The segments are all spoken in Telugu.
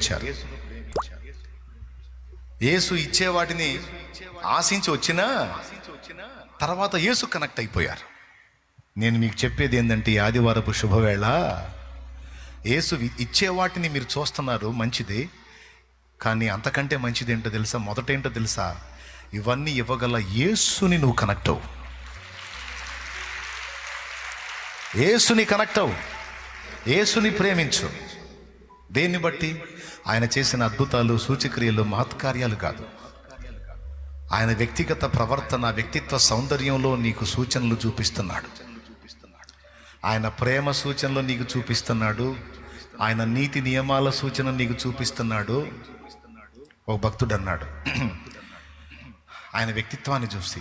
ఇచ్చారు యేసు ఇచ్చే వాటిని ఆశించి వచ్చినా తర్వాత యేసు కనెక్ట్ అయిపోయారు. నేను మీకు చెప్పేది ఏంటంటే ఆదివారపు శుభవేళ యేసు ఇచ్చే వాటిని మీరు చూస్తున్నారు మంచిది. కానీ అంతకంటే మంచిది ఏంటో తెలుసా? మొదటేంటో తెలుసా? ఇవన్నీ ఇవ్వగల యేసుని నువ్వు కనెక్ట్ అవు యేసుని కనెక్ట్ అవు యేసుని ప్రేమించు. దేన్ని బట్టి? ఆయన చేసిన అద్భుతాలు సూచక్రియలు మహత్కార్యాలు కాదు. ఆయన వ్యక్తిగత ప్రవర్తన వ్యక్తిత్వ సౌందర్యంలో నీకు సూచనలు చూపిస్తున్నాడు. ఆయన ప్రేమ సూచనలు నీకు చూపిస్తున్నాడు. ఆయన నీతి నియమాల సూచన నీకు చూపిస్తున్నాడు. ఒక భక్తుడు అన్నాడు. ఆయన వ్యక్తిత్వాన్ని చూసి.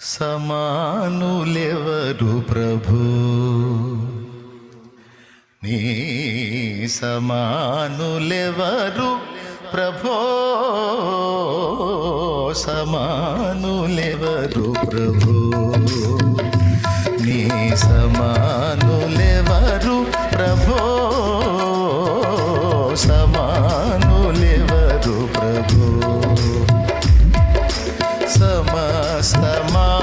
సమానులెవరు ప్రభు? నీ సమానులెవరు? ప్రభో సమానులెవరు? ప్రభో నీ సమానులెవరు? ప్రభో సమానులెవరు? ప్రభో సమస్తమా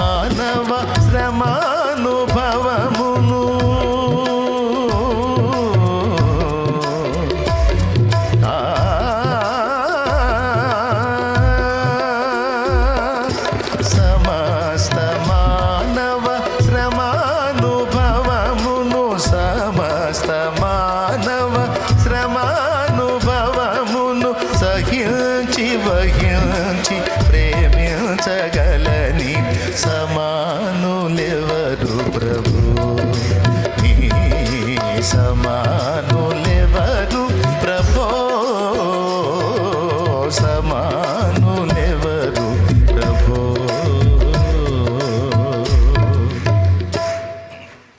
సమస్త మానవ శ్రమానుభవమును సహించి వహించి ప్రేమించగలని సమానులెవరు ప్రభు?